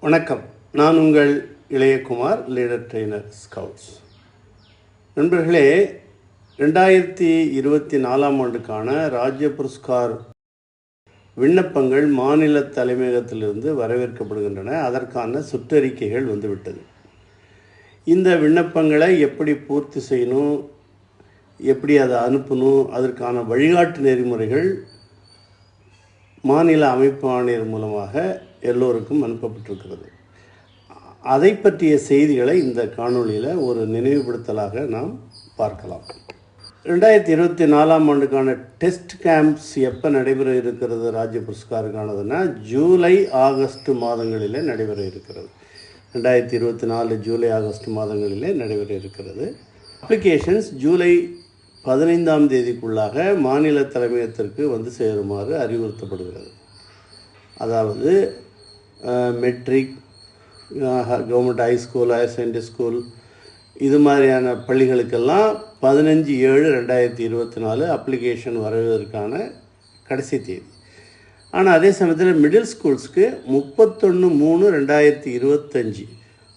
வணக்கம். நான் உங்கள் இளையகுமார் லீடர் ட்ரெய்னர் ஸ்கவுட்ஸ் நண்பர்களே ரெண்டாயிரத்தி இருபத்தி நாலாம் ஆண்டுக்கான ராஜ்ய புரஸ்கார் விண்ணப்பங்கள் மாநில தலைமையகத்திலிருந்து வரவேற்கப்படுகின்றன. அதற்கான சுற்றறிக்கைகள் வந்துவிட்டது. இந்த விண்ணப்பங்களை எப்படி பூர்த்தி செய்யணும் எப்படி அதை அனுப்பணும் அதற்கான வழிகாட்டு நெறிமுறைகள் மாநில அமைப்பு ஆணையர் மூலமாக எல்லோருக்கும் அனுப்பப்பட்டிருக்கிறது. அதை பற்றிய செய்திகளை இந்த காணொளியில் ஒரு நினைவுபடுத்தலாக நாம் பார்க்கலாம். ரெண்டாயிரத்தி இருபத்தி நாலாம் ஆண்டுக்கான டெஸ்ட் கேம்ப்ஸ் எப்போ நடைபெற இருக்கிறது ராஜ்ய புரஸ்காருக்கானதுன்னா ஜூலை ஆகஸ்ட் மாதங்களிலே நடைபெற இருக்கிறது. ரெண்டாயிரத்தி இருபத்தி நாலு ஜூலை ஆகஸ்ட் மாதங்களிலே நடைபெற இருக்கிறது. அப்ளிகேஷன்ஸ் ஜூலை பதினைந்தாம் தேதிக்குள்ளாக மாநில தலைமையகத்திற்கு வந்து சேருமாறு அறிவுறுத்தப்படுகிறது. அதாவது matric government high school higher secondary school இது மாதிரியான பள்ளிகளுக்கெல்லாம் பதினஞ்சு ஏழு ரெண்டாயிரத்தி இருபத்தி நாலு அப்ளிகேஷன் வருவதற்கான கடைசி தேதி. ஆனால் அதே சமயத்தில் மிடில் ஸ்கூல்ஸ்க்கு முப்பத்தொன்று மூணு ரெண்டாயிரத்தி இருபத்தஞ்சி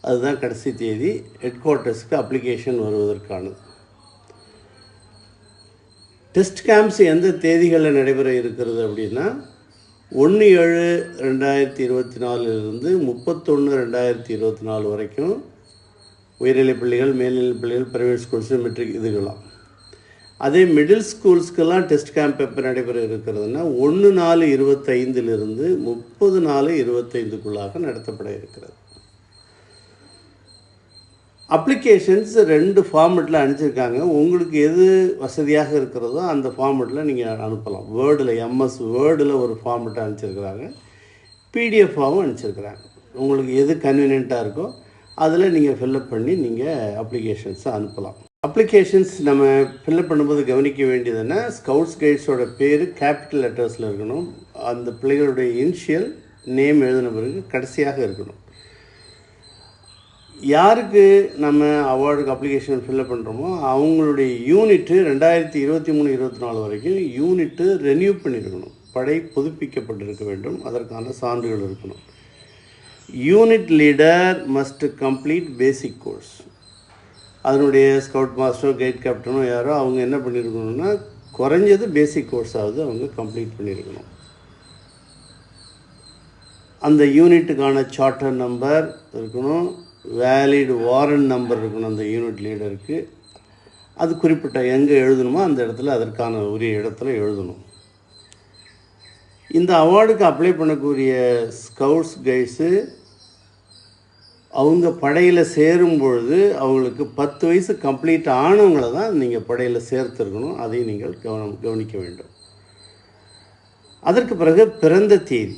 அதுதான் கடைசி தேதி ஹெட் குவார்ட்டர்ஸ்க்கு அப்ளிகேஷன் வருவதற்கானது. டெஸ்ட் கேம்ப்ஸ் எந்த தேதிகளில் நடைபெற இருக்கிறது அப்படின்னா ஒன்று ஏழு ரெண்டாயிரத்தி இருபத்தி நாலுலேருந்து முப்பத்தொன்று ரெண்டாயிரத்தி இருபத்தி நாலு வரைக்கும் உயர்நிலைப் பள்ளிகள் மேல்நிலைப் பள்ளிகள் ப்ரைவேட் ஸ்கூல்ஸு மெட்ரிக் இதுகளாம் அதே மிடில் ஸ்கூல்ஸ்க்கெல்லாம் டெஸ்ட் கேம்ப் எப்போ நடைபெற இருக்கிறதுனா ஒன்று நாலு இருபத்தைந்திலிருந்து முப்பது நாலு இருபத்தைந்துக்குள்ளாக நடத்தப்பட இருக்கிறது. அப்ளிகேஷன்ஸ் ரெண்டு ஃபார்மெட்டில் அனுப்பிச்சிருக்காங்க. உங்களுக்கு எது வசதியாக இருக்கிறதோ அந்த ஃபார்மெட்டில் நீங்கள் அனுப்பலாம். வேர்டில் எம்எஸ் வேர்டில் ஒரு ஃபார்மெட்டை அனுப்பிச்சிருக்கிறாங்க. பிடிஎஃபாகவும் அனுப்பிச்சிருக்கிறாங்க. உங்களுக்கு எது கன்வீனியண்ட்டாக இருக்கோ அதில் நீங்கள் ஃபில்லப் பண்ணி நீங்கள் அப்ளிகேஷன்ஸை அனுப்பலாம். அப்ளிகேஷன்ஸ் நம்ம ஃபில்லப் பண்ணும்போது கவனிக்க வேண்டியதுன்னா ஸ்கவுட்ஸ் கைட்ஸோட பேர் கேபிட்டல் லெட்டர்ஸில் இருக்கணும். அந்த பிள்ளைகளுடைய இனிஷியல் நேம் எழுதின பிறகு கடைசியாக இருக்கணும். யாருக்கு நம்ம அவார்டுக்கு அப்ளிகேஷன் ஃபில்அப் பண்ணுறோமோ அவங்களுடைய யூனிட்டு ரெண்டாயிரத்தி இருபத்தி மூணு இருபத்தி நாலு வரைக்கும் யூனிட்டு ரெனியூ பண்ணியிருக்கணும் படை புதுப்பிக்கப்பட்டிருக்க வேண்டும். அதற்கான சான்றுகள் இருக்கணும். Unit leader must complete basic course அதனுடைய ஸ்கவுட் மாஸ்டரோ கைட் கேப்டனோ யாரோ அவங்க என்ன பண்ணியிருக்கணும்னா குறைஞ்சது பேசிக் கோர்ஸாவது அவங்க கம்ப்ளீட் பண்ணியிருக்கணும் அந்த யூனிட்டுக்கான சார்ட்டர் நம்பர் இருக்கணும். வேலிட் வாரண்ட் நம்பர் இருக்கணும் அந்த யூனிட் லீடருக்கு அது குறிப்பிட்ட எங்கே எழுதணுமோ அந்த இடத்துல அதற்கான உரிய இடத்துல எழுதணும். இந்த அவார்டுக்கு அப்ளை பண்ணக்கூடிய ஸ்கவுட்ஸ் கைட்ஸு அவங்க படையில் சேரும் பொழுது அவங்களுக்கு பத்து வயசு கம்ப்ளீட் ஆனவங்களை தான் நீங்கள் படையில் சேர்த்துருக்கணும். அதையும் நீங்கள் கவனம் கவனிக்க வேண்டும். அதற்கு பிறகு பிறந்த தேதி.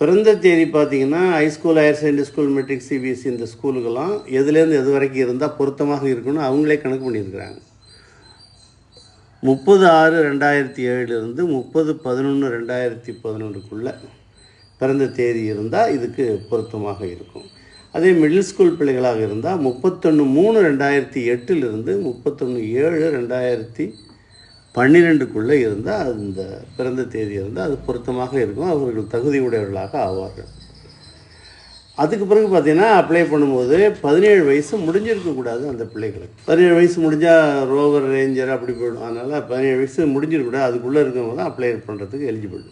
பிறந்த தேதி பார்த்தீங்கன்னா high school higher secondary school matric CBSE இந்த ஸ்கூலுக்கெல்லாம் எதுலேருந்து எது வரைக்கும் இருந்தால் பொருத்தமாக இருக்கும்னு அவங்களே கணக்கு பண்ணியிருக்கிறாங்க. முப்பது ஆறு ரெண்டாயிரத்தி ஏழுலேருந்து முப்பது பதினொன்று ரெண்டாயிரத்தி பதினொன்றுக்குள்ளே பிறந்த தேதி இருந்தால் இதுக்கு பொருத்தமாக இருக்கும். அதே மிடில் ஸ்கூல் பிள்ளைகளாக இருந்தால் முப்பத்தொன்று மூணு ரெண்டாயிரத்தி எட்டிலிருந்து முப்பத்தொன்று ஏழு ரெண்டாயிரத்தி பன்னிரெண்டுக்குள்ளே இருந்தால் அந்த பிறந்த தேதி இருந்தால் அது பொருத்தமாக இருக்கும். அவர்கள் தகுதி உடையவர்களாக ஆவார்கள். அதுக்கு பிறகு பார்த்தீங்கன்னா அப்ளை பண்ணும்போது பதினேழு வயசு முடிஞ்சிருக்கக்கூடாது அந்த பிள்ளைகளுக்கு. பதினேழு வயசு முடிஞ்சால் ரோவர் ரேஞ்சர் அப்படி போயிடும். அதனால் பதினேழு வயசு முடிஞ்சிருக்கக்கூடாது அதுக்குள்ளே இருக்கிறவங்க தான் அப்ளை பண்ணுறதுக்கு எலிஜிபிள்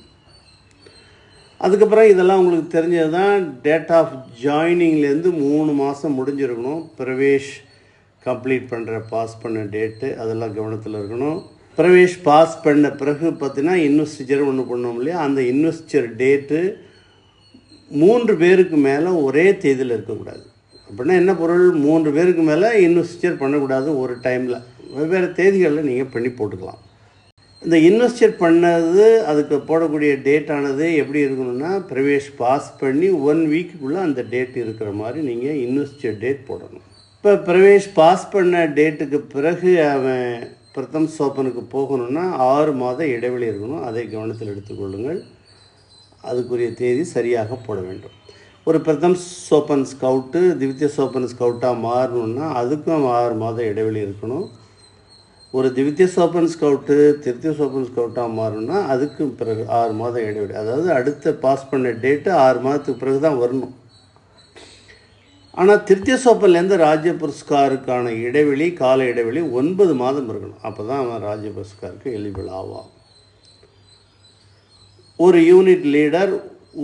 அதுக்கப்புறம் இதெல்லாம் உங்களுக்கு தெரிஞ்சது தான் டேட் ஆஃப் ஜாயினிங்லேருந்து மூணு மாதம் முடிஞ்சிருக்கணும். பிரவேஷ் கம்ப்ளீட் பண்ணுற பாஸ் பண்ண டேட்டு அதெல்லாம் கவனத்தில் இருக்கணும். பிரவேஷ் பாஸ் பண்ண பிறகு பார்த்தீங்கன்னா இன்வெஸ்டிச்சர் ஒன்று பண்ணோம் இல்லையா? அந்த இன்வெஸ்டிச்சர் டேட்டு மூன்று பேருக்கு மேலே ஒரே தேதியில் இருக்கக்கூடாது. அப்படின்னா என்ன பொருள்? மூன்று பேருக்கு மேலே இன்வெஸ்டிச்சர் பண்ணக்கூடாது ஒரு டைமில். வெவ்வேறு தேதிகளில் நீங்கள் பண்ணி போட்டுக்கலாம். இந்த இன்வெஸ்டர் பண்ணது அதுக்கு போடக்கூடிய டேட்டானது எப்படி இருக்கணும்னா பிரவேஷ் பாஸ் பண்ணி ஒன் வீக்குக்குள்ளே அந்த டேட் இருக்கிற மாதிரி நீங்கள் இன்வெஸ்டர் டேட் போடணும். இப்போ பிரவேஷ் பாஸ் பண்ண டேட்டுக்கு பிறகு அவன் பிரதம் சோப்பனுக்கு போகணும்னா ஆறு மாத இடைவெளி இருக்கணும். அதை கவனத்தில் எடுத்துக்கொள்ளுங்கள். அதுக்குரிய தேதி சரியாக போட வேண்டும். ஒரு பிரதம் சோப்பன் ஸ்கவுட்டு திவித்திய சோப்பன் ஸ்கவுட்டாக மாறணும்னா அதுக்கும் ஆறு மாத இடைவெளி இருக்கணும். ஒரு திவித்திய சோப்பன் ஸ்கவுட்டு திருத்திய சோப்பன் ஸ்கவுட்டாக மாறணும்னா அதுக்கு பிறகு ஆறு மாதம் இடைவெளி. அதாவது அடுத்த பாஸ் பண்ண டேட்டு ஆறு மாதத்துக்கு பிறகு தான் வரணும். ஆனால் திருத்திய சோப்பன்லேருந்து ராஜ்ய புரஸ்காருக்கான இடைவெளி கால இடைவெளி ஒன்பது மாதம் இருக்கணும். அப்போ தான் அவன் ராஜ்ய புரஸ்காருக்கு எலிபிள் ஆவான். ஒரு யூனிட் லீடர்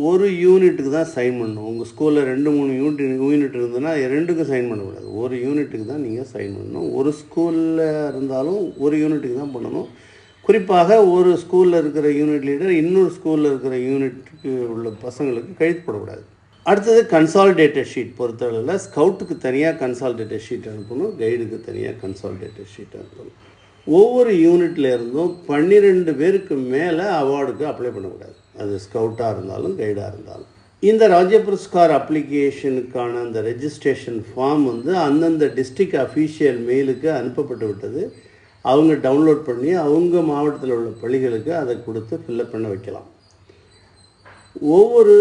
ஒரு யூனிட்டுக்கு தான் சைன் பண்ணணும். உங்கள் ஸ்கூலில் ரெண்டு மூணு யூனிட் யூனிட் இருந்ததுன்னா ரெண்டுக்கும் சைன் பண்ணக்கூடாது ஒரு யூனிட்டுக்கு தான் நீங்கள் சைன் பண்ணணும். ஒரு ஸ்கூலில் இருந்தாலும் ஒரு யூனிட்டுக்கு தான் பண்ணணும். குறிப்பாக ஒரு ஸ்கூலில் இருக்கிற யூனிட் லீடர் இன்னொரு ஸ்கூலில் இருக்கிற யூனிட்டுக்கு உள்ள பசங்களுக்கு கழித்து போடக்கூடாது. அடுத்தது கன்சாலிடேட்டட் ஷீட் பொறுத்தளவில் ஸ்கவுட்டுக்கு தனியாக கன்சாலிடேட்டட் ஷீட் அனுப்பணும் கைடுக்கு தனியாக கன்சாலிடேட்டட் ஷீட் அனுப்பணும். ஒவ்வொரு யூனிட்ல இருந்தும் பன்னிரெண்டு பேருக்கு மேலே அவார்டுக்கு அப்ளை பண்ணக்கூடாது. அது ஸ்கவுட்டாக இருந்தாலும் கைடாக இருந்தாலும். இந்த ராஜ்ய புரஸ்கார் அப்ளிகேஷனுக்கான அந்த ரெஜிஸ்ட்ரேஷன் ஃபார்ம் வந்து அந்தந்த டிஸ்ட்ரிக்ட் அஃபீஷியல் மெயிலுக்கு அனுப்பப்பட்டு விட்டது. அவங்க டவுன்லோட் பண்ணி அவங்க மாவட்டத்தில் உள்ள பள்ளிகளுக்கு அதை கொடுத்து ஃபில்லப் பண்ண வைக்கலாம். ஒவ்வொரு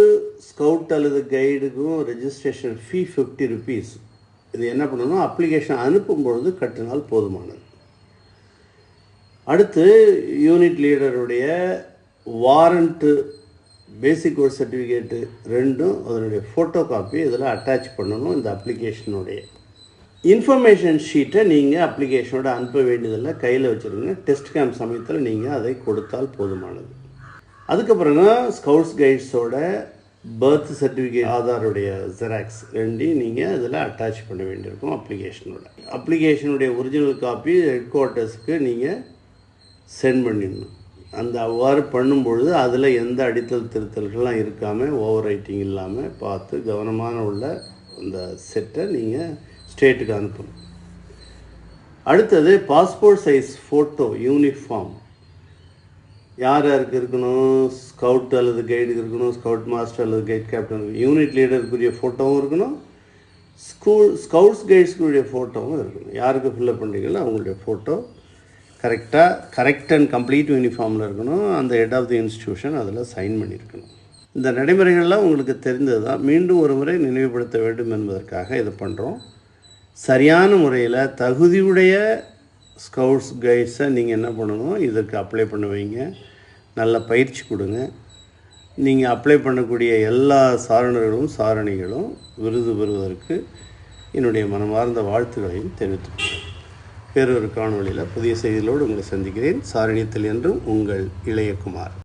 ஸ்கவுட் அல்லது கைடுக்கும் ரெஜிஸ்ட்ரேஷன் ஃபீ ஃபிஃப்டி ருபீஸ் இது என்ன பண்ணணும் அப்ளிகேஷன் அனுப்பும் பொழுது கட்டினால் போதுமானது. அடுத்து யூனிட் லீடருடைய வாரண்ட்டு பேசிக் கோர்ஸ் சர்டிஃபிகேட்டு ரெண்டும் அதனுடைய ஃபோட்டோ காப்பி இதில் அட்டாச் பண்ணணும் இந்த அப்ளிகேஷனுடைய இன்ஃபர்மேஷன் ஷீட்டை நீங்கள் அப்ளிகேஷனோட அனுப்ப வேண்டியதில்லை. கையில் வச்சுருங்க. டெஸ்ட் கேம்ப் சமயத்தில் நீங்கள் அதை கொடுத்தால் போதுமானது. அதுக்கப்புறம் ஸ்கவுட்ஸ் கைட்ஸோட பர்த் சர்டிஃபிகேட் ஆதாருடைய ஜெராக்ஸ் ரெண்டையும் நீங்கள் அதில் அட்டாச் பண்ண வேண்டியிருக்கும் அப்ளிகேஷனோட அப்ளிகேஷனுடைய ஒரிஜினல் காப்பி ஹெட் குவார்ட்டர்ஸ்க்கு நீங்கள் சென்ட் பண்ணிடணும். அந்த அவ்வாறு பண்ணும்பொழுது அதில் எந்த அடித்தல் திருத்தல்கள்லாம் இருக்காமல் ஓவர் ரைட்டிங் இல்லாமல் பார்த்து கவனமான உள்ள அந்த செட்டை நீங்கள் ஸ்டேட்டுக்கு அனுப்பணும். அடுத்தது பாஸ்போர்ட் சைஸ் ஃபோட்டோ யூனிஃபார்ம் யார் யாருக்கு இருக்கணும்? ஸ்கவுட் அல்லது கைடுக்கு இருக்கணும் ஸ்கவுட் மாஸ்டர் அல்லது கைட் கேப்டன் யூனிட் லீடருக்குரிய ஃபோட்டோவும் இருக்கணும். ஸ்கூல் ஸ்கவுட்ஸ் கைட்ஸ்க்குரிய ஃபோட்டோவும் இருக்கணும். யாருக்கு ஃபில்லப் பண்ணுறீங்களோ அவங்களுடைய ஃபோட்டோ கரெக்டாக கரெக்ட் அண்ட் கம்ப்ளீட் யூனிஃபார்மில் இருக்கணும். அந்த ஹெட் ஆஃப் தி இன்ஸ்டியூஷன் அதில் சைன் பண்ணியிருக்கணும் இந்த நடைமுறைகள்லாம் உங்களுக்கு தெரிந்தது தான் மீண்டும் ஒரு முறை நினைவுபடுத்த வேண்டும் என்பதற்காக இதை பண்ணுறோம் சரியான முறையில் தகுதியுடைய ஸ்கவுட்ஸ் கைட்ஸை நீங்கள் என்ன பண்ணணும்? இதற்கு அப்ளை பண்ணுவீங்க நல்ல பயிற்சி கொடுங்க. நீங்கள் அப்ளை பண்ணக்கூடிய எல்லா சாரணர்களும் சாரணிகளும் விருது பெறுவதற்கு என்னுடைய மனமார்ந்த வாழ்த்துக்களையும் தெரிவித்துக்கொள்கிறேன். வேறொரு காணொளியில் புதிய செய்திகளோடு உங்களை சந்திக்கிறேன். சாரணியத்தில் என்றும் உங்கள் இளையகுமார்.